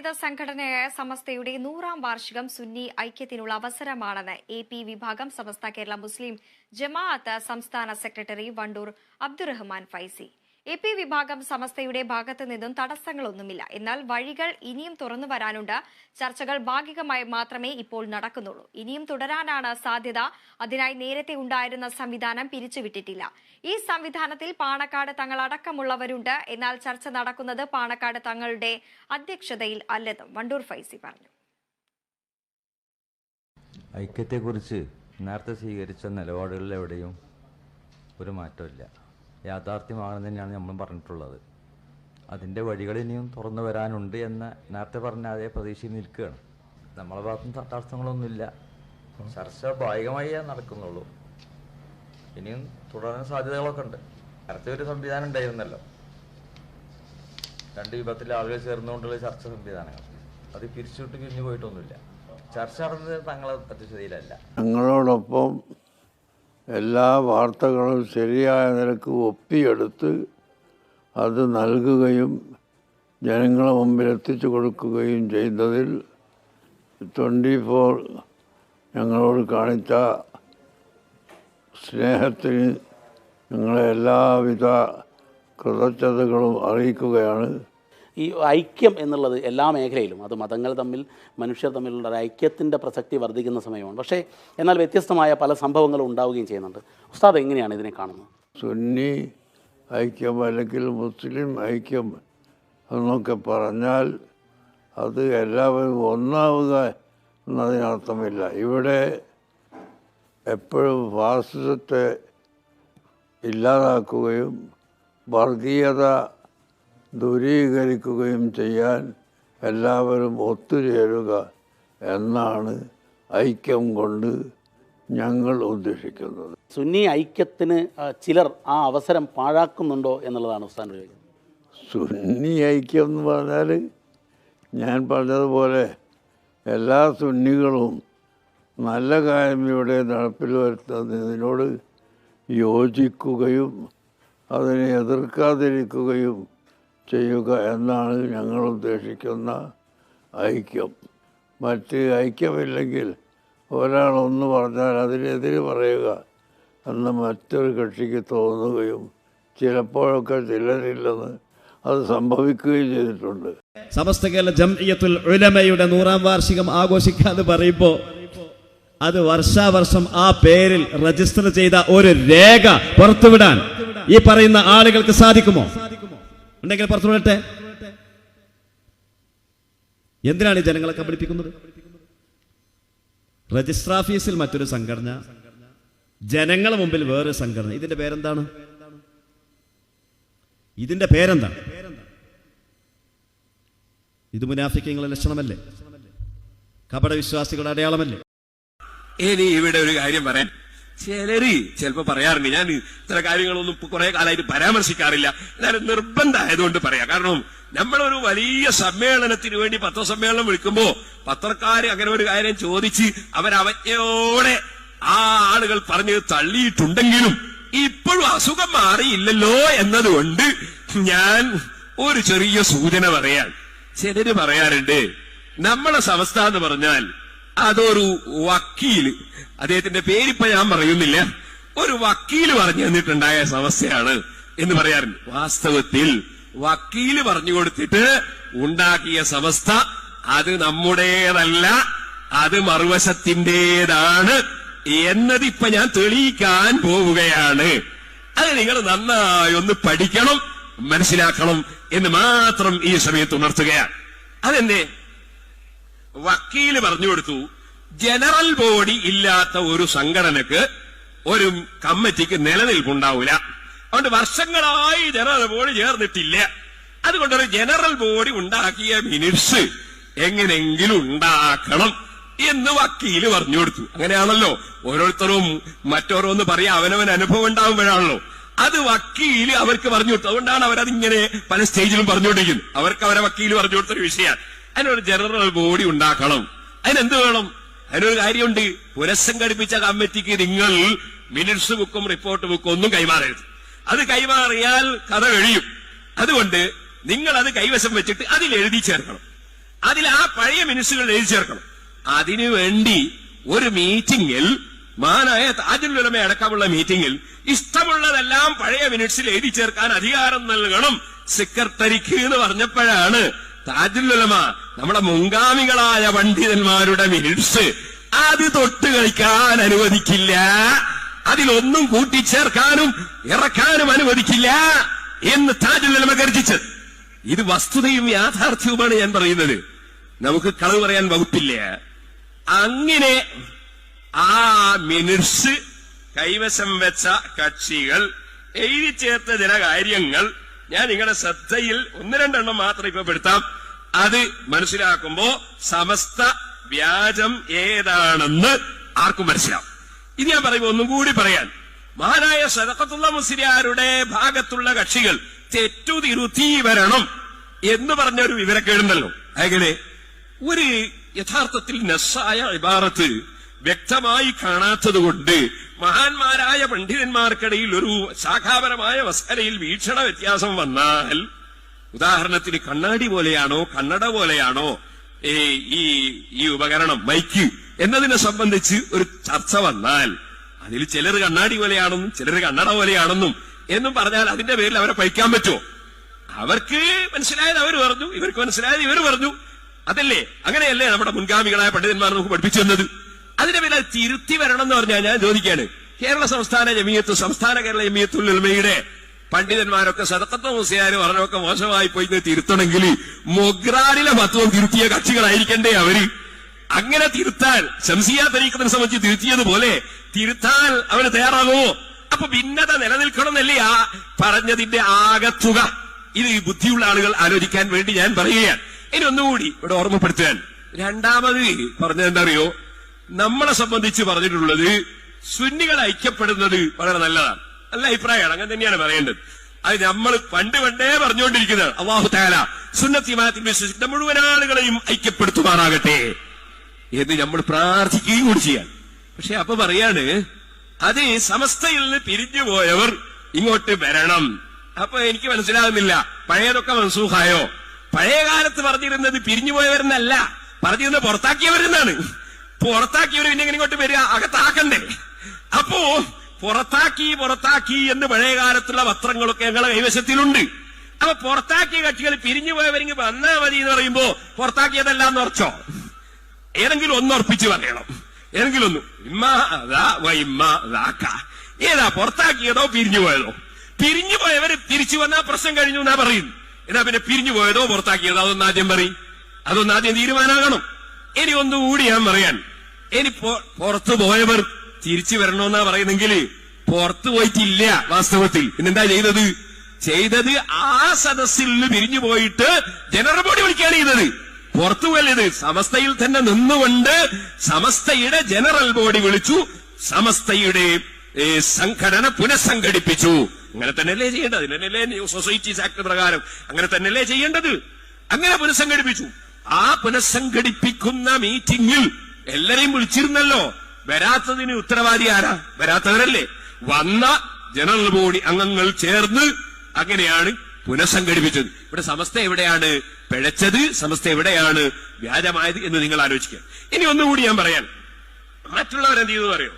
പണ്ഡിത സംഘടനയായ സമസ്തയുടെ നൂറാം വാർഷികം സുന്നി ഐക്യത്തിനുള്ള അവസരമാണെന്ന് എ പി വിഭാഗം സമസ്ത കേരള മുസ്ലിം ജമാഅത്ത് സംസ്ഥാന secretary Wandoor Abdurahman Faizy. A P വിഭാഗം സമസ്തയുടെ ഭാഗത്തു നിന്നും തടസ്സങ്ങളൊന്നുമില്ല. എന്നാൽ വഴികൾ ഇനിയും തുറന്നു വരാനുണ്ട്. ചർച്ചകൾ ഭാഗികമായി മാത്രമേ ഇപ്പോൾ നടക്കുന്നുള്ളൂ. ഇനിയും തുടരാനാണ് സാധ്യത. അതിനായി നേരത്തെ ഉണ്ടായിരുന്ന സംവിധാനം പിരിച്ചുവിട്ടിട്ടില്ല. ഈ സംവിധാനത്തിൽ പാണക്കാട് തങ്ങൾ അടക്കമുള്ളവരുണ്ട് എന്നാൽ ചർച്ച നടക്കുന്നത് പാണക്കാട് തങ്ങളുടെ അധ്യക്ഷതയിൽ അല്ലെന്നും വണ്ടൂർ ഫൈസി പറഞ്ഞു. ഐക്യത്തെക്കുറിച്ച് നേരത്തെ സ്വീകരിച്ച നിലപാടുകളിൽ എവിടെയും ഒരു മാറ്റമില്ല. യാഥാർത്ഥ്യമാണെന്ന് തന്നെയാണ് നമ്മൾ പറഞ്ഞിട്ടുള്ളത്. അതിന്റെ വഴികൾ ഇനിയും തുറന്നു വരാനുണ്ട് എന്ന് നേരത്തെ പറഞ്ഞ അതേ പ്രതീക്ഷയിൽ നിൽക്കുകയാണ്. നമ്മളെ ഭാഗത്തും തടസ്സങ്ങളൊന്നുമില്ല ചർച്ച ഭാഗികമായി നടക്കുന്നുള്ളൂ. ഇനിയും തുടരാൻ സാധ്യതകളൊക്കെ ഉണ്ട്. നേരത്തെ ഒരു സംവിധാനം ഉണ്ടായിരുന്നല്ലോ. രണ്ട് വിഭാഗത്തിലെ ആളുകൾ ചേർന്നുകൊണ്ടുള്ള ചർച്ച സംവിധാനങ്ങൾ. അത് പിരിച്ചുവിട്ട് പിരിഞ്ഞു പോയിട്ടൊന്നുമില്ല. ചർച്ച നടന്നത് തങ്ങളെ അധ്യക്ഷതയിലല്ല ഞങ്ങളോടൊപ്പം എല്ലാ വാർത്തകളും ശരിയായ നിലയ്ക്ക് ഒപ്പിയെടുത്ത് അത് നൽകുകയും ജനങ്ങളെ മുമ്പിൽ എത്തിച്ചു കൊടുക്കുകയും ചെയ്തതിൽ ട്വന്റി ഫോർ ഞങ്ങളോട് കാണിച്ച സ്നേഹത്തിന് ഞങ്ങളെ എല്ലാവിധ കൃതജ്ഞതകളും അറിയിക്കുകയാണ്. ഈ ഐക്യം എന്നുള്ളത് എല്ലാ മേഖലയിലും അത് മതങ്ങൾ തമ്മിൽ മനുഷ്യർ തമ്മിലുള്ള ഒരു ഐക്യത്തിന്റെ പ്രസക്തി വർദ്ധിക്കുന്ന സമയമാണ്. പക്ഷേ എന്നാൽ വ്യത്യസ്തമായ പല സംഭവങ്ങളും ഉണ്ടാവുകയും ചെയ്യുന്നുണ്ട്. ഉസ്താദ് എങ്ങനെയാണ് ഇതിനെ കാണുന്നത്? സുന്നി ഐക്യം അല്ലെങ്കിൽ മുസ്ലിം ഐക്യം എന്നൊക്കെ പറഞ്ഞാൽ അത് എല്ലാവരും ഒന്നാവുക എന്നതിനർത്ഥമില്ല. ഇവിടെ എപ്പോഴും ഫാസിസത്തെ ഇല്ലാതാക്കുകയും വർഗീയത ദൂരീകരിക്കുകയും ചെയ്യാൻ എല്ലാവരും ഒത്തുചേരുക എന്നാണ് ഐക്യം കൊണ്ട് ഞങ്ങൾ ഉദ്ദേശിക്കുന്നത്. സുന്നി ഐക്യത്തിന് ചിലർ ആ അവസരം പാഴാക്കുന്നുണ്ടോ എന്നുള്ളതാണ് സുന്നി ഐക്യം എന്ന് പറഞ്ഞാൽ ഞാൻ പറഞ്ഞതുപോലെ എല്ലാ സുന്നികളും നല്ല കാര്യം ഇവിടെ നടപ്പിൽ വരുത്തുന്നതിനോട് യോജിക്കുകയും അതിനെ എതിർക്കാതിരിക്കുകയും ചെയ്യുക എന്നാണ് ഞങ്ങൾ ഉദ്ദേശിക്കുന്ന ഐക്യം. മറ്റ് ഐക്യമില്ലെങ്കിൽ ഒരാൾ ഒന്ന് പറഞ്ഞാൽ അതിനെതിരെ പറയുക എന്ന് മറ്റൊരു കക്ഷിക്ക് തോന്നുകയും ചിലപ്പോഴൊക്കെ ചിലരില്ലെന്ന് അത് സംഭവിക്കുകയും ചെയ്തിട്ടുണ്ട്. സമസ്ത കേരള ജംഇയ്യത്തുൽ ഉലമയുടെ നൂറാം വാർഷികം ആഘോഷിക്കാന്ന് പറയുമ്പോൾ അത് വർഷാവർഷം ആ പേരിൽ രജിസ്റ്റർ ചെയ്ത ഒരു രേഖ പുറത്തുവിടാൻ ഈ പറയുന്ന ആളുകൾക്ക് സാധിക്കുമോ? ഉണ്ടെങ്കിൽ പുറത്തു വിടട്ടെ. എന്തിനാണ് ഈ ജനങ്ങളെ കബളിപ്പിക്കുന്നത്? രജിസ്റ്റർ ഓഫീസിൽ മറ്റൊരു സംഘടന ജനങ്ങളെ മുമ്പിൽ വേറെ സംഘടന. ഇതിന്റെ പേരെന്താണ്? ഇതിന്റെ പേരെന്താണ്? ഇത് മുനാഫിക്കങ്ങളുടെ ലക്ഷണമല്ലേ? കപട വിശ്വാസികളുടെ അടയാളമല്ലേ? ഇനി ഇവിടെ ഒരു കാര്യം പറയാൻ ചിലര് ചിലപ്പോ പറയാറുണ്ട് ഞാൻ ഇത്ര കാര്യങ്ങളൊന്നും കുറെ കാലമായിട്ട് പരാമർശിക്കാറില്ല. എന്നാലും നിർബന്ധമായതുകൊണ്ട് പറയാം. കാരണം നമ്മളൊരു വലിയ സമ്മേളനത്തിന് വേണ്ടി പത്രസമ്മേളനം വിളിക്കുമ്പോ പത്രക്കാര് അങ്ങനെ ഒരു കാര്യം ചോദിച്ച് അവരവജ്ഞയോടെ ആ ആളുകൾ പറഞ്ഞ് തള്ളിയിട്ടുണ്ടെങ്കിലും ഇപ്പോഴും അസുഖം മാറിയില്ലല്ലോ എന്നതുകൊണ്ട് ഞാൻ ഒരു ചെറിയ സൂചന പറയാൻ. ചിലര് പറയാറുണ്ട് നമ്മളെ സംസ്ഥ എന്ന് പറഞ്ഞാൽ അതൊരു വക്കീൽ. അദ്ദേഹത്തിന്റെ പേരിപ്പോ ഞാൻ പറയുന്നില്ല. ഒരു വക്കീൽ പറഞ്ഞു തന്നിട്ടുണ്ടായ സമസ്യയാണ് എന്ന് പറയാറുണ്ട്. വാസ്തവത്തിൽ വക്കീൽ പറഞ്ഞു കൊടുത്തിട്ട് ഉണ്ടാക്കിയ സമസ്ത അത് നമ്മുടേതല്ല അത് മറുവശത്തിന്റേതാണ് എന്നതിപ്പോ ഞാൻ തെളിയിക്കാൻ പോവുകയാണ്. അത് നിങ്ങൾ നന്നായി ഒന്ന് പഠിക്കണം മനസ്സിലാക്കണം എന്ന് മാത്രം ഈ സമയത്ത് ഉണർത്തുകയാണ്. അതെന്നെ വക്കീൽ പറഞ്ഞു കൊടുത്തു ജനറൽ ബോഡി ഇല്ലാത്ത ഒരു സംഘടനക്ക് ഒരു കമ്മിറ്റിക്ക് നിലനിൽപ്പുണ്ടാവില്ല അതുകൊണ്ട് വർഷങ്ങളായി ജനറൽ ബോഡി ചേർന്നിട്ടില്ല. അതുകൊണ്ട് ഒരു ജനറൽ ബോഡി ഉണ്ടാക്കിയ മിനിറ്റ്സ് എങ്ങനെങ്കിലും ഉണ്ടാക്കണം എന്ന് വക്കീൽ പറഞ്ഞു കൊടുത്തു. അങ്ങനെയാണല്ലോ. ഓരോരുത്തരും മറ്റോരോന്ന് പറയാ അവനവൻ അനുഭവം ഉണ്ടാകുമ്പോഴാണല്ലോ അത് വക്കീൽ അവർക്ക് പറഞ്ഞു കൊടുത്തു. അതുകൊണ്ടാണ് അവരതിങ്ങനെ പല സ്റ്റേജിലും പറഞ്ഞുകൊണ്ടിരിക്കുന്നത്. അവർക്ക് അവരെ വക്കീൽ പറഞ്ഞു കൊടുത്തൊരു വിഷയമാണ്. അതിനൊരു ജനറൽ ബോഡി ഉണ്ടാക്കണം. അതിനെന്ത് വേണം? അതിനൊരു കാര്യമുണ്ട്. പുനഃസംഘടിപ്പിച്ച കമ്മിറ്റിക്ക് നിങ്ങൾ മിനിറ്റ്സ് ബുക്കും റിപ്പോർട്ട് ബുക്കും ഒന്നും കൈമാറരുത്. അത് കൈമാറിയാൽ കഥ കഴിയും. അതുകൊണ്ട് നിങ്ങൾ അത് കൈവശം വെച്ചിട്ട് അതിൽ എഴുതി ചേർക്കണം. അതിൽ ആ പഴയ മിനിറ്റ്സുകൾ എഴുതി ചേർക്കണം. അതിനു വേണ്ടി ഒരു മീറ്റിംഗിൽ മാനായ താജുലുലമ അടക്കമുള്ള മീറ്റിംഗിൽ ഇഷ്ടമുള്ളതെല്ലാം പഴയ മിനിറ്റ്സിൽ എഴുതി ചേർക്കാൻ അധികാരം നൽകണം. സെക്രട്ടറിക്ക് എന്ന് പറഞ്ഞപ്പോഴാണ് താജുലുലമ നമ്മുടെ മുൻഗാമികളായ പണ്ഡിതന്മാരുടെ മിനിറ്റ്സ് അത് തൊട്ട് കളിക്കാൻ അനുവദിക്കില്ല. അതിലൊന്നും കൂട്ടിച്ചേർക്കാനും ഇറക്കാനും അനുവദിക്കില്ല എന്ന് താജുലുലമ ഗർജിച്ചത് ഇത് വസ്തുതയും യാഥാർത്ഥ്യവുമാണ് ഞാൻ പറയുന്നത്. നമുക്ക് കളവ് പറയാൻ വകുപ്പില്ല. അങ്ങനെ ആ മിനിറ്റ്സ് കൈവശം വെച്ച കക്ഷികൾ എഴുതി ചേർത്ത ചില കാര്യങ്ങൾ ഞാൻ നിങ്ങളുടെ ശ്രദ്ധയിൽ ഒന്ന് രണ്ടെണ്ണം മാത്രം ഇപ്പൊ പെടുത്താം. അത് മനസ്സിലാക്കുമ്പോ സമസ്ത വ്യാജം ഏതാണെന്ന് ആർക്കും മനസ്സിലാവും. ഇത് ഞാൻ പറയുമ്പോ ഒന്നും കൂടി പറയാൻ. മഹാനായ സദക്കത്തുള്ള മുസ്ലിയാരുടെ ഭാഗത്തുള്ള കക്ഷികൾ തെറ്റു തിരുത്തി വരണം എന്ന് പറഞ്ഞ ഒരു വിവരക്കേടുണ്ടല്ലോ അങ്ങനെ ഒരു യഥാർത്ഥത്തിൽ നസ്സായ ഇബാറത്ത് വ്യക്തമായി കാണാത്തത് കൊണ്ട് മഹാന്മാരായ പണ്ഡിതന്മാർക്കിടയിൽ ഒരു ശാഖാപരമായ വസ്കരയിൽ വീക്ഷണ വ്യത്യാസം വന്നാൽ ഉദാഹരണത്തിന് കണ്ണാടി പോലെയാണോ കണ്ണട പോലെയാണോ ഈ ഈ ഉപകരണം മൈക്ക് എന്നതിനെ സംബന്ധിച്ച് ഒരു ചർച്ച വന്നാൽ അതിൽ ചിലർ കണ്ണാടി പോലെയാണെന്നും ചിലർ കണ്ണട പോലെയാണെന്നും എന്നും പറഞ്ഞാൽ അതിന്റെ പേരിൽ അവരെ പഴിക്കാൻ പറ്റുമോ? അവർക്ക് മനസ്സിലായത് അവർ പറഞ്ഞു ഇവർക്ക് മനസ്സിലായത് ഇവർ പറഞ്ഞു. അതല്ലേ? അങ്ങനെയല്ലേ നമ്മുടെ മുൻഗാമികളായ പണ്ഡിതന്മാർ നമുക്ക് പഠിപ്പിച്ചു തന്നത്? അതിന്റെ പേരിൽ തിരുത്തി വരണം എന്ന് പറഞ്ഞാൽ ഞാൻ ചോദിക്കുകയാണ്. കേരള സംസ്ഥാന ജമീയത്ത് സംസ്ഥാന കേരള ജമീയത്തുൽ ഉലമയുടെ പണ്ഡിതന്മാരൊക്കെ സദക്കത്ത മുസിയാര് പറഞ്ഞൊക്കെ മോശമായി പോയി തിരുത്തണമെങ്കിൽ മൊഗ്രാനിലെ മത്വം തിരുത്തിയ കക്ഷികളായിരിക്കണ്ടേ അവർ. അങ്ങനെ തിരുത്താൻ ശംസിയ തരീക്കത്തിനെ സംബന്ധിച്ച് തിരുത്തിയതുപോലെ തിരുത്താൻ അവന് തയ്യാറാകുമോ? അപ്പൊ ഭിന്നത നിലനിൽക്കണം എന്നല്ലേ ആ പറഞ്ഞതിന്റെ ആകത്തുക. ഇത് ഈ ബുദ്ധിയുള്ള ആളുകൾ ആലോചിക്കാൻ വേണ്ടി ഞാൻ പറയുകയാണ്. ഇനി ഒന്നുകൂടി ഇവിടെ ഓർമ്മപ്പെടുത്താൻ രണ്ടാമത് പറഞ്ഞത് എന്താ നമ്മളെ സംബന്ധിച്ച് പറഞ്ഞിട്ടുള്ളത് സുന്നികൾ ഐക്യപ്പെടുന്നത് വളരെ നല്ലതാണ്. നല്ല അഭിപ്രായമാണ്. അങ്ങനെ തന്നെയാണ് പറയേണ്ടത്. അത് നമ്മൾ പണ്ട് പണ്ടേ പറഞ്ഞുകൊണ്ടിരിക്കുന്നത്. അള്ളാഹു താല സുന്നത്തിമാത്തിൽ വിശ്വസിക്കുന്ന മുഴുവൻ ആളുകളെയും ഐക്യപ്പെടുത്തുമാറാകട്ടെ എന്ന് നമ്മൾ പ്രാർത്ഥിക്കുകയും കൂടി ചെയ്യാൻ. പക്ഷെ അപ്പൊ പറയാണ് അത് സമസ്തയിൽ നിന്ന് പിരിഞ്ഞു പോയവർ ഇങ്ങോട്ട് വരണം. അപ്പൊ എനിക്ക് മനസ്സിലാകുന്നില്ല. പഴയതൊക്കെ മൻസൂഖായോ? പഴയ കാലത്ത് പറഞ്ഞിരുന്നത് പിരിഞ്ഞു പോയവരെന്നല്ല. പറഞ്ഞിരുന്നത് പുറത്താക്കിയവരെന്നാണ്. പുറത്താക്കിയവർ പിന്നെ ഇങ്ങോട്ട് വരിക അകത്താക്കണ്ടേ? അപ്പോ പുറത്താക്കി പുറത്താക്കി എന്ന് പഴയ കാലത്തുള്ള പത്രങ്ങളൊക്കെ ഞങ്ങളെ കൈവശത്തിലുണ്ട്. അപ്പൊ പുറത്താക്കിയ കക്ഷികൾ പിരിഞ്ഞു പോയവരെങ്കിൽ വന്നാ മതി എന്ന് പറയുമ്പോ പുറത്താക്കിയതല്ല എന്ന് ഏതെങ്കിലും ഒന്ന് ഉറപ്പിച്ചു പറയണം. ഏതെങ്കിലും ഒന്ന് ഏതാ പുറത്താക്കിയതോ പിരിഞ്ഞു പോയതോ? പിരിഞ്ഞു പോയവര് തിരിച്ചു വന്നാ പ്രശ്നം കഴിഞ്ഞു എന്നാ പറയുന്നു എന്നാ പിന്നെ പിരിഞ്ഞു പോയതോ പുറത്താക്കിയതോ അതൊന്ന് ആദ്യം പറയും. അതൊന്ന് ആദ്യം തീരുമാനമാകണം ഇനി ഒന്നുകൂടി ഞാൻ പറയാൻ ഇനി പുറത്തു പോയവർ തിരിച്ചു വരണമെന്നാ പറയുന്നെങ്കിൽ പുറത്തു പോയിട്ടില്ല വാസ്തവത്തിൽ. പിന്നെന്താ ചെയ്തത്? ചെയ്തത് ആ സദസ്സിൽ പിരിഞ്ഞു പോയിട്ട് ജനറൽ ബോഡി വിളിക്കുകയാണ് ചെയ്തത്. പുറത്തു പോയത് സമസ്തയിൽ തന്നെ നിന്നുകൊണ്ട് സമസ്തയുടെ ജനറൽ ബോഡി വിളിച്ചു. സമസ്തയുടെ സംഘടന പുനഃസംഘടിപ്പിച്ചു. അങ്ങനെ തന്നെയല്ലേ ചെയ്യേണ്ടത്. അതിനല്ലേ സൊസൈറ്റീസ് ആക്ട് പ്രകാരം. അങ്ങനെ തന്നെയല്ലേ ചെയ്യേണ്ടത്. അങ്ങനെ പുനഃസംഘടിപ്പിച്ചു. ആ പുനഃസംഘടിപ്പിക്കുന്ന മീറ്റിംഗിൽ എല്ലാരെയും വിളിച്ചിരുന്നല്ലോ. വരാത്തതിന് ഉത്തരവാദി ആരാ? വരാത്തവരല്ലേ? വന്ന ജനറൽ ബോഡി അംഗങ്ങൾ ചേർന്ന് അങ്ങനെയാണ് പുനഃസംഘടിപ്പിച്ചത്. ഇവിടെ സമസ്ത എവിടെയാണ് പിഴച്ചത്? സമസ്ത എവിടെയാണ് വ്യാജമായത് എന്ന് നിങ്ങൾ ആലോചിക്കുക. ഇനി ഒന്നുകൂടി ഞാൻ പറയാൻ. മറ്റുള്ളവരെന്ത് ചെയ്തു പറയോ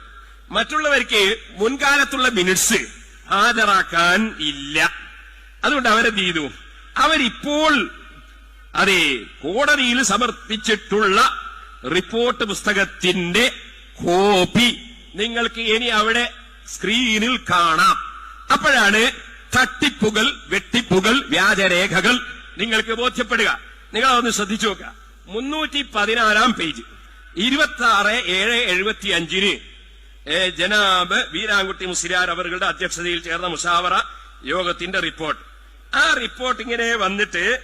മറ്റുള്ളവർക്ക് മുൻകാലത്തുള്ള മിനിറ്റ്സ് ഹാജരാക്കാൻ ഇല്ല. അതുകൊണ്ട് അവരെന്ത് ചെയ്തു? അവരിപ്പോൾ അതെ കോടതിയിൽ സമർപ്പിച്ചിട്ടുള്ള റിപ്പോർട്ട് പുസ്തകത്തിന്റെ കോപ്പി നിങ്ങൾക്ക് ഇനി അവിടെ സ്ക്രീനിൽ കാണാം. അപ്പോഴാണ് തട്ടിപ്പുകൾ വെട്ടിപ്പുകൾ വ്യാജരേഖകൾ നിങ്ങൾക്ക് ബോധ്യപ്പെടുക. നിങ്ങൾ അതൊന്ന് ശ്രദ്ധിച്ചു നോക്കുക. മുന്നൂറ്റി പതിനാറാം പേജ്. ഇരുപത്തി ആറ് ഏഴ് എഴുപത്തി അഞ്ചിന് ജനാബ് വീരാൻകുട്ടി മുസ്ലിയാർ അവരുടെ അധ്യക്ഷതയിൽ ചേർന്ന മുഷാവറ യോഗത്തിന്റെ റിപ്പോർട്ട്. ആ റിപ്പോർട്ട് ഇങ്ങനെ വന്നിട്ട്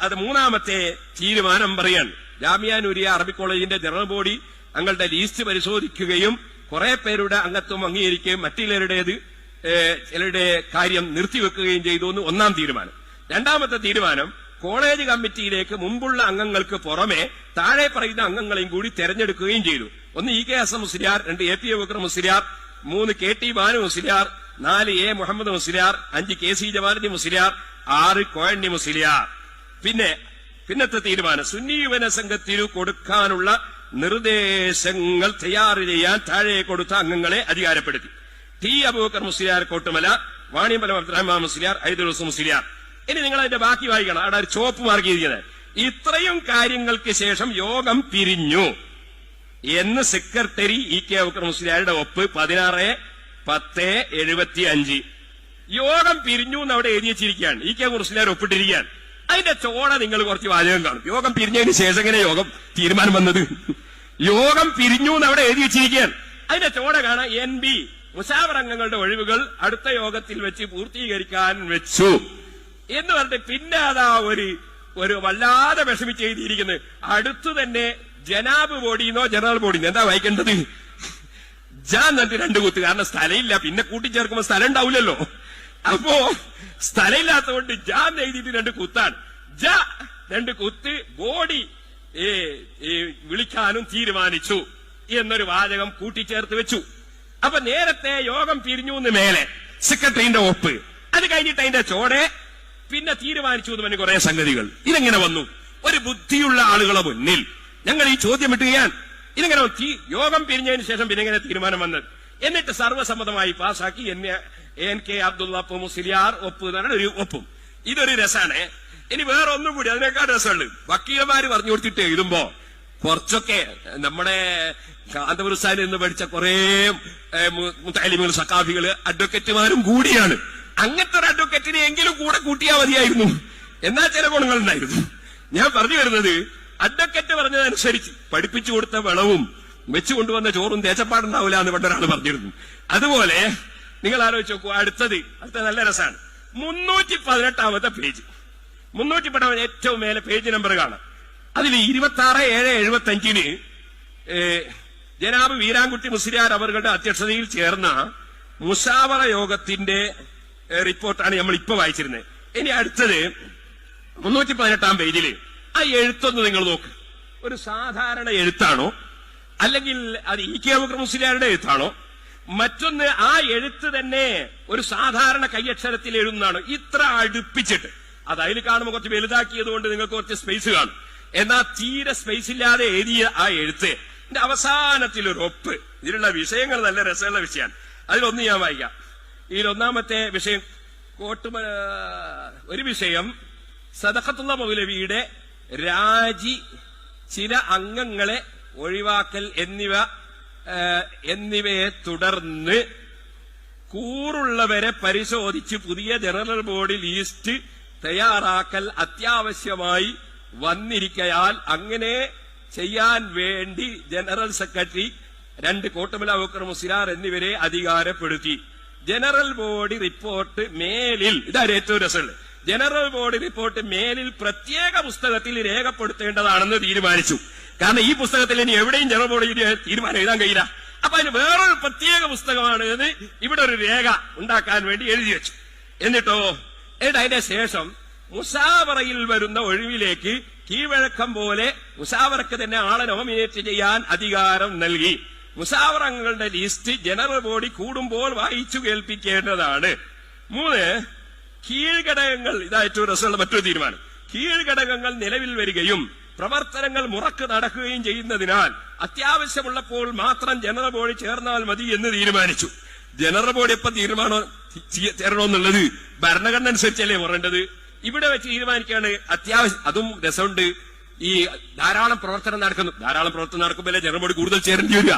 അത് മൂന്നാമത്തെ തീരുമാനം പറയാണ്. ജാമിയ നൂരിയ അറബിക് കോളേജിന്റെ ജനറൽ ബോഡി തങ്ങളുടെ ലീസ്റ്റ് പരിശോധിക്കുകയും കുറെ പേരുടെ അംഗത്വം അംഗീകരിക്കുകയും മറ്റുള്ളവരുടേത് ചിലരുടെ കാര്യം നിർത്തിവെക്കുകയും ചെയ്തു എന്ന് ഒന്നാം തീരുമാനം. രണ്ടാമത്തെ തീരുമാനം കോളേജ് കമ്മിറ്റിയിലേക്ക് മുമ്പുള്ള അംഗങ്ങൾക്ക് പുറമെ താഴെ പറയുന്ന അംഗങ്ങളെയും കൂടി തെരഞ്ഞെടുക്കുകയും ചെയ്തു. ഒന്ന് ഇ കെ എസ് മുസ്ലിയാർ രണ്ട് എ പി ബക്കർ മുസ്ലിയാർ മൂന്ന് കെ ടി ബാനു മുസ്ലിയാർ നാല് എ മുഹമ്മദ് മുസ്ലിയാർ അഞ്ച് കെ സി ജമാലുദ്ദീൻ മുസ്ലിയാർ ആറ് കോയണ്ണി മുസ്ലിയാർ. പിന്നെ പിന്നത്തെ തീരുമാനം സുന്നി യുവന സംഘത്തിനു കൊടുക്കാനുള്ള നിർദ്ദേശങ്ങൾ തയ്യാറ് ചെയ്യാൻ താഴെ കൊടുത്ത അംഗങ്ങളെ അധികാരപ്പെടുത്തി. ടി അബൂബക്കർ മുസ്ലിയാർ കോട്ടുമല വാണിയമ്പലം അബ്ദുറഹ്മാൻ മുസ്ലിയാർ ഐദുലൂസ് മുസ്ലിയാർ. ഇനി നിങ്ങൾ അതിന്റെ ബാക്കി വായിക്കണം. അവിടെ ഒരു ചോപ്പ് മാർക്ക് ചെയ്തിരിക്കുന്നത് ഇത്രയും കാര്യങ്ങൾക്ക് ശേഷം യോഗം പിരിഞ്ഞു. എന്ന് സെക്രട്ടറി ഇ കെ അബൂബക്കർ മുസ്ലിയാരുടെ ഒപ്പ് പതിനാറ് പത്ത് എഴുപത്തി അഞ്ച് യോഗം പിരിഞ്ഞു എന്ന് അവിടെ എഴുതി വെച്ചിരിക്കുകയാണ്. ഇ കെ മുസ്ലിയാർ ഒപ്പിട്ടിരിക്കുകയാണ്. അതിന്റെ ചോട നിങ്ങൾ കുറച്ച് വാചകം കാണും. യോഗം പിരിഞ്ഞതിന് ശേഷം എങ്ങനെ യോഗം തീരുമാനം വന്നത്? യോഗം പിരിഞ്ഞു എന്ന് അവിടെ എഴുതി വെച്ചിരിക്കുകയാണ്. അതിന്റെ ചോട കാണാം എൻ ബി മുഷാവർ അംഗങ്ങളുടെ ഒഴിവുകൾ അടുത്ത യോഗത്തിൽ വെച്ച് പൂർത്തീകരിക്കാൻ വെച്ചു. എന്ന് പറഞ്ഞിട്ട് പിന്നെ അതാ ഒരു ഒരു വല്ലാതെ വിഷമിച്ച് എഴുതിയിരിക്കുന്നത്. അടുത്തു തന്നെ ജനാബ് ബോഡിന്നോ ജനറൽ ബോഡിന്നോ എന്താ വായിക്കേണ്ടത്? ജാൻ എന്നിട്ട് രണ്ട് കുത്ത് കാരണം സ്ഥലമില്ല. പിന്നെ കൂട്ടിച്ചേർക്കുമ്പോ സ്ഥലം ഉണ്ടാവില്ലല്ലോ. അപ്പോ സ്ഥലമില്ലാത്തതുകൊണ്ട് ജാൻ എഴുതിയിട്ട് രണ്ട് കുത്താണ്. ജ രണ്ട് കുത്ത് ബോഡി ഏ, വിളിക്കാനും തീരുമാനിച്ചു. എന്നൊരു വാചകം കൂട്ടിച്ചേർത്ത് വെച്ചു. അപ്പൊ നേരത്തെ യോഗം പിരിഞ്ഞു എന്ന് മേലെ സെക്രട്ടറിന്റെ ഒപ്പ്. അത് കഴിഞ്ഞിട്ട് അതിന്റെ ചോടെ പിന്നെ തീരുമാനിച്ചു എന്ന് പറഞ്ഞ കുറെ സംഗതികൾ. ഇതെങ്ങനെ വന്നു? ഒരു ബുദ്ധിയുള്ള ആളുകളെ മുന്നിൽ. ഞങ്ങൾ ഈ ചോദ്യം ഇട്ടുകയാണ് ഇതെങ്ങനെ യോഗം പിരിഞ്ഞതിന് ശേഷം പിന്നെ എങ്ങനെ തീരുമാനം വന്നത്? എന്നിട്ട് സർവസമ്മതമായി പാസാക്കി എന്നെ എൻ കെ അബ്ദുള്ള മുസ്ലിയാർ ഒപ്പ് എന്നാണ് ഒരു ഒപ്പും. ഇതൊരു രസാണ്. ഇനി വേറെ ഒന്നും കൂടി അതിനേക്കാൾ രസമുള്ളു വക്കീലന്മാര് പറഞ്ഞു കൊടുത്തിട്ട് എഴുതുമ്പോ കുറച്ചൊക്കെ നമ്മുടെ കാന്തപുരസാനിൽ നിന്ന് പഠിച്ച കുറെ മുത്താലിമുകൾ സക്കാഫികൾ അഡ്വക്കേറ്റുമാരും കൂടിയാണ്. അങ്ങനത്തെ ഒരു അഡ്വക്കേറ്റിനെ എങ്കിലും കൂടെ കൂട്ടിയാ മതിയായിരുന്നു. എന്നാ ചില ഗുണങ്ങൾ ഉണ്ടായിരുന്നു. ഞാൻ പറഞ്ഞു വരുന്നത് അഡ്വക്കേറ്റ് പറഞ്ഞതനുസരിച്ച് പഠിപ്പിച്ചു കൊടുത്ത വെളവും വെച്ചു കൊണ്ടുവന്ന ചോറും തേച്ചപ്പാടുണ്ടാവില്ല എന്ന് പണ്ടൊരാൾ പറഞ്ഞിരുന്നു. അതുപോലെ നിങ്ങൾ ആലോചിച്ച് നോക്കൂ അടുത്തത് അടുത്ത നല്ല രസമാണ്. മുന്നൂറ്റി പതിനെട്ടാമത്തെ പേജ്. മുന്നൂറ്റി പടവൻ ഏറ്റവും മേലെ പേജ് നമ്പർ കാണാം. അതിൽ ഇരുപത്തി ആറ് ഏഴ് എഴുപത്തി അഞ്ചിന് ജനാബ് വീരാൻകുട്ടി മുസ്ലിയാർ അവരുടെ അധ്യക്ഷതയിൽ ചേർന്ന മുഷാവറ യോഗത്തിന്റെ റിപ്പോർട്ടാണ് നമ്മൾ ഇപ്പൊ വായിച്ചിരുന്നത്. ഇനി അടുത്തത് മുന്നൂറ്റി പതിനെട്ടാം പേജിൽ ആ എഴുത്തൊന്ന് നിങ്ങൾ നോക്ക്. ഒരു സാധാരണ എഴുത്താണോ? അല്ലെങ്കിൽ അത് ഇ കെ അബൂബക്കർ മുസ്ലിയാരുടെ എഴുത്താണോ? മറ്റൊന്ന് ആ എഴുത്ത് തന്നെ ഒരു സാധാരണ കൈയക്ഷരത്തിൽ എഴുതുന്നതാണ്. ഇത്ര അടുപ്പിച്ചിട്ട്. അത് അതിൽ കാണുമ്പോൾ കുറച്ച് വലുതാക്കിയത് കൊണ്ട് നിങ്ങൾക്ക് കുറച്ച് സ്പേസ് കാണും. എന്നാൽ തീരെ സ്പേസ് ഇല്ലാതെ എഴുതിയ ആ എഴുത്ത് എന്റെ അവസാനത്തിൽ ഒരു ഒപ്പ്. ഇതിലുള്ള വിഷയങ്ങൾ നല്ല രസമുള്ള വിഷയമാണ്. അതിലൊന്ന് ഞാൻ വായിക്കാം. ഇതിൽ ഒന്നാമത്തെ വിഷയം കോട്ടുമ ഒരു വിഷയം സദഖത്തുള്ള മൗലവിയുടെ രാജി ചില അംഗങ്ങളെ ഒഴിവാക്കൽ എന്നിവ എന്നിവയെ തുടർന്ന് കൂറുള്ളവരെ പരിശോധിച്ച് പുതിയ ജനറൽ ബോഡി ലിസ്റ്റ് തയ്യാറാക്കൽ അത്യാവശ്യമായി വന്നിരിക്കയാൽ അങ്ങനെ ചെയ്യാൻ വേണ്ടി ജനറൽ സെക്രട്ടറി രണ്ട് കോട്ടമല അബൂക്കർ മുസിലാർ എന്നിവരെ അധികാരപ്പെടുത്തി. ജനറൽ ബോഡി റിപ്പോർട്ട് മേലിൽ ഇതാണ് ഏറ്റവും രസമുള്ളത്. ജനറൽ ബോഡി റിപ്പോർട്ട് മേലിൽ പ്രത്യേക പുസ്തകത്തിൽ രേഖപ്പെടുത്തേണ്ടതാണെന്ന് തീരുമാനിച്ചു. കാരണം ഈ പുസ്തകത്തിൽ ഇനി എവിടെയും ജനറൽ ബോഡി തീരുമാനം എഴുതാൻ കഴിയില്ല. അപ്പൊ അതിന് വേറൊരു പ്രത്യേക പുസ്തകമാണ് ഇവിടെ ഒരു രേഖ ഉണ്ടാക്കാൻ വേണ്ടി എഴുതി വെച്ചു. എന്നിട്ടോ എന്നിട്ട് അതിന്റെ ശേഷം മുസാവറയിൽ വരുന്ന ഒഴിവിലേക്ക് കീഴ്വഴക്കം പോലെ മുസാവറക്ക് തന്നെ ആളെ നോമിനേറ്റ് ചെയ്യാൻ അധികാരം നൽകി. മുസാവറങ്ങളുടെ ലിസ്റ്റ് ജനറൽ ബോഡി കൂടുമ്പോൾ വായിച്ചു കേൾപ്പിക്കേണ്ടതാണ്. മൂന്ന് കീഴ്ഘടകങ്ങൾ ഇതാ ഏറ്റവും രസമുള്ള മറ്റൊരു തീരുമാനം. കീഴ്ഘടകങ്ങൾ നിലവിൽ വരികയും പ്രവർത്തനങ്ങൾ മുറക്ക് നടക്കുകയും ചെയ്യുന്നതിനാൽ അത്യാവശ്യമുള്ളപ്പോൾ മാത്രം ജനറൽ ബോഡി ചേർന്നാൽ മതി എന്ന് തീരുമാനിച്ചു. ജനറൽ ബോഡി എപ്പം തീരുമാനം ചേരണമെന്നുള്ളത് ഭരണഘടന അനുസരിച്ചല്ലേ പറയേണ്ടത്? ഇവിടെ വെച്ച് തീരുമാനിക്കുകയാണ് അത്യാവശ്യം അതും രസമുണ്ട്. ഈ ധാരാളം പ്രവർത്തനം നടക്കുന്നു. ധാരാളം പ്രവർത്തനം നടക്കുമ്പോൾ ജനറൽ ബോഡി കൂടുതൽ ചേരേണ്ടി വരിക?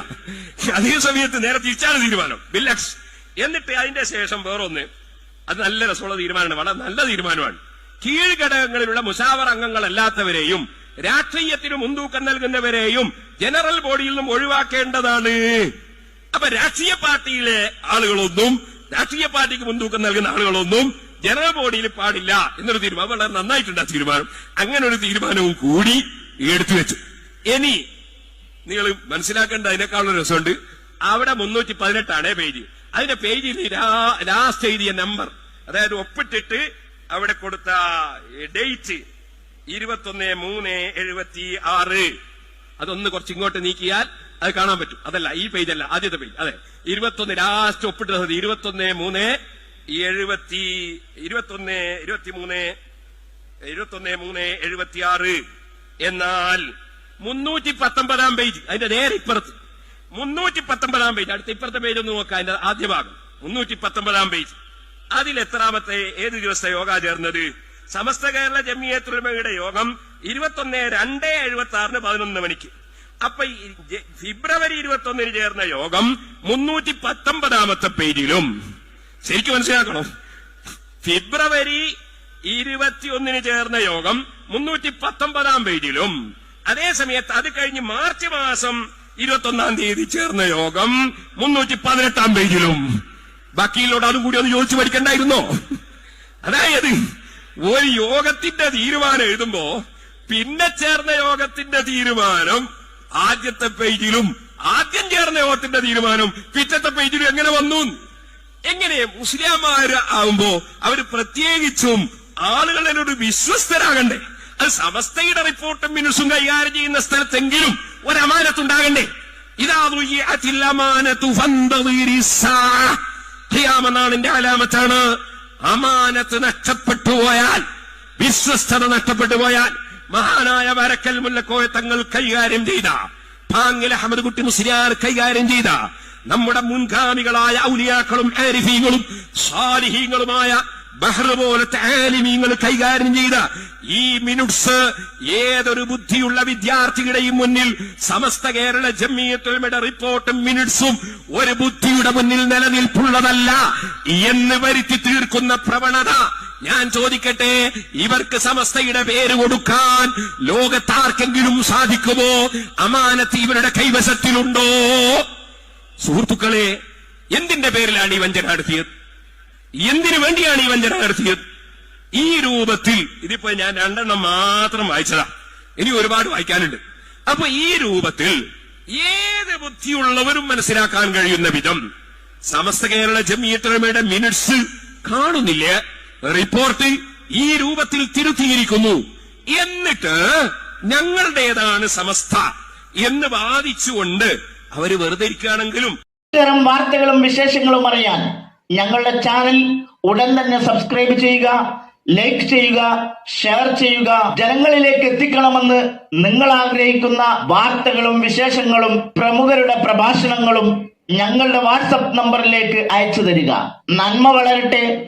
അതേ സമയത്ത് നേരെ തിരിച്ചാണ് തീരുമാനം. ബില്ലക്സ് എന്നിട്ട് അതിന്റെ ശേഷം വേറൊന്ന്. അത് നല്ല രസമുള്ള തീരുമാനമാണ്. വളരെ നല്ല തീരുമാനമാണ്. കീഴ്ഘടകങ്ങളിലുള്ള മുസാവർ അംഗങ്ങളല്ലാത്തവരെയും രാഷ്ട്രീയത്തിന് മുൻതൂക്കം നൽകുന്നവരെയും ജനറൽ ബോഡിയിൽ നിന്നും ഒഴിവാക്കേണ്ടതാണ്. അപ്പൊ രാഷ്ട്രീയ പാർട്ടിയിലെ ആളുകളൊന്നും രാഷ്ട്രീയ പാർട്ടിക്ക് മുൻതൂക്കം നൽകുന്ന ആളുകളൊന്നും ജനറൽ ബോഡിയിൽ പാടില്ല എന്നൊരു തീരുമാനം വളരെ നന്നായിട്ടുണ്ട് ആ തീരുമാനം. അങ്ങനെ ഒരു തീരുമാനവും കൂടി എടുത്തു വെച്ചു. ഇനി നിങ്ങൾ മനസ്സിലാക്കേണ്ട അതിനേക്കാളും രസമുണ്ട്. അവിടെ മുന്നൂറ്റി പതിനെട്ടാണ് പേജ്. അതിന്റെ പേജിൽ ലാസ്റ്റ് എഴുതിയ നമ്പർ അതായത് ഒപ്പിട്ടിട്ട് അവിടെ കൊടുത്ത ഡേറ്റ് ഇരുപത്തൊന്ന് മൂന്ന് എഴുപത്തി ആറ് അതൊന്ന് കുറച്ച് ഇങ്ങോട്ട് നീക്കിയാൽ അത് കാണാൻ പറ്റും. അതല്ല ഈ പേജ് അല്ല ആദ്യത്തെ പേജ് അതെ. ഇരുപത്തൊന്ന് ലാസ്റ്റ് ഒപ്പിട്ടത് ഇരുപത്തൊന്ന് മൂന്ന് എഴുപത്തി ഇരുപത്തൊന്ന് ഇരുപത്തി മൂന്ന് എഴുപത്തൊന്ന് മൂന്ന് എഴുപത്തിയാറ്. എന്നാൽ മുന്നൂറ്റി പത്തൊമ്പതാം പേജ് അതിന്റെ നേരെ ഇപ്പുറത്ത്. മുന്നൂറ്റി പത്തൊമ്പതാം പേജ് അടുത്ത ഇപ്പുറത്തെ പേജ് ഒന്ന് നോക്കാം അതിന്റെ ആദ്യ ഭാഗം. മുന്നൂറ്റി പത്തൊമ്പതാം പേജ് അതിൽ എത്രാമത്തെ ഏത് ദിവസത്തെ യോഗ ചേർന്നത്? സമസ്ത കേരള ജമിയത്തുലമയുടെ യോഗം ഇരുപത്തൊന്ന് രണ്ട് എഴുപത്തി ആറിന് പതിനൊന്ന് മണിക്ക്. അപ്പൊ ഫെബ്രുവരി ഇരുപത്തി ഒന്നിന് ചേർന്ന യോഗം മുന്നൂറ്റി പത്തൊമ്പതാമത്തെ പേജിലും. ശരിക്കും മനസ്സിലാക്കണം? ഫെബ്രുവരി ഇരുപത്തിയൊന്നിന് ചേർന്ന യോഗം മുന്നൂറ്റി പത്തൊമ്പതാം പേജിലും. അതേ സമയത്ത് അത് കഴിഞ്ഞ് മാർച്ച് മാസം ഇരുപത്തൊന്നാം തീയതി ചേർന്ന യോഗം മുന്നൂറ്റി പതിനെട്ടാം പേജിലും. ബാക്കിയിലോട് അതും കൂടി ഒന്ന് ചോദിച്ചു പഠിക്കണ്ടായിരുന്നോ? അതായത് ഒരു യോഗത്തിന്റെ തീരുമാനം എഴുതുമ്പോ പിന്നെ ചേർന്ന യോഗത്തിന്റെ തീരുമാനം ആദ്യത്തെ പേജിലും ആദ്യം ചേർന്ന യോഗത്തിന്റെ തീരുമാനം പിറ്റത്തെ പേജിലും എങ്ങനെ വന്നു? എങ്ങനെ മുസ്ലിംമാര് ആവുമ്പോ അവർ പ്രത്യേകിച്ചും ആളുകളോട് വിശ്വസ്തരാകണ്ടേ? അത് സമസ്തയുടെ റിപ്പോർട്ടും മിനുസും കൈകാര്യം ചെയ്യുന്ന സ്ഥലത്തെങ്കിലും ഒരമാനത്തുണ്ടാകണ്ടേ? ഇതാ എന്റെ അലാമത്താണ്. അമാനത്ത് നഷ്ടപ്പെട്ടു പോയാൽ വിശ്വസ്തത നഷ്ടപ്പെട്ടു പോയാൽ മഹാനായ വരക്കൽ മുല്ലക്കോയ തങ്ങൾ കൈകാര്യം ചെയ്ത പാങ്ങിൽ അഹമ്മദ് കുട്ടി മുസ്ലിയാർ കൈകാര്യം ചെയ്ത നമ്മുടെ മുൻഗാമികളായ ഔലിയാക്കളും ആരിഫീങ്ങളും സാലിഹീങ്ങളുമായ ബഹ്റ പോലത്തെ ആലിമീങ്ങൾ കൈകാര്യം ചെയ്ത ഈ മിനുട്സ് ഏതൊരു ബുദ്ധിയുള്ള വിദ്യാർത്ഥികളുടെയും മുന്നിൽ സമസ്ത കേരള ജമ്മിയത്തുലമയുടെ റിപ്പോർട്ടും മിനിറ്റ്സും ഒരു ബുദ്ധിയുടെ മുന്നിൽ നിലനിൽപ്പുള്ളതല്ല എന്ന് വരുത്തി തീർക്കുന്ന പ്രവണത. ഞാൻ ചോദിക്കട്ടെ ഇവർക്ക് സമസ്തയുടെ പേര് കൊടുക്കാൻ ലോകത്താർക്കെങ്കിലും സാധിക്കുമോ? അമാനത്ത് ഇവരുടെ കൈവശത്തിലുണ്ടോ? സുഹൃത്തുക്കളെ എന്തിന്റെ പേരിലാണ് ഈ വഞ്ചന നടത്തിയത്? എന്തിനു വേണ്ടിയാണ് ഈ വഞ്ചന നടത്തിയത്? ഈ രൂപത്തിൽ ഇതിപ്പോ ഞാൻ രണ്ടെണ്ണം മാത്രം വായിച്ചതാ. ഇനി ഒരുപാട് വായിക്കാനുണ്ട്. അപ്പൊ ഈ രൂപത്തിൽ ഏത് ബുദ്ധിയുള്ളവരും മനസ്സിലാക്കാൻ കഴിയുന്ന വിധം സമസ്ത കേരള ജമിയത്രമയുടെ മിനിറ്റ്സ് കാണുന്നില്ല. റിപ്പോർട്ട് ഈ രൂപത്തിൽ തിരുത്തിയിരിക്കുന്നു. എന്നിട്ട് ഞങ്ങളുടേതാണ് സമസ്ത എന്ന് വാദിച്ചുകൊണ്ട് അവർ വെറുതെ ഇരിക്കുകയാണെങ്കിലും ഇത്തരം വാർത്തകളും വിശേഷങ്ങളും അറിയാൻ ഞങ്ങളുടെ ചാനൽ ഉടൻ തന്നെ സബ്സ്ക്രൈബ് ചെയ്യുക ലൈക്ക് ചെയ്യുക ഷെയർ ചെയ്യുക. ജനങ്ങളിലേക്ക് എത്തിക്കണമെന്ന് നിങ്ങൾ ആഗ്രഹിക്കുന്ന വാർത്തകളും വിശേഷങ്ങളും പ്രമുഖരുടെ പ്രഭാഷണങ്ങളും ഞങ്ങളുടെ വാട്സപ്പ് നമ്പറിലേക്ക് അയച്ചു തരിക. നന്മ വളരട്ടെ.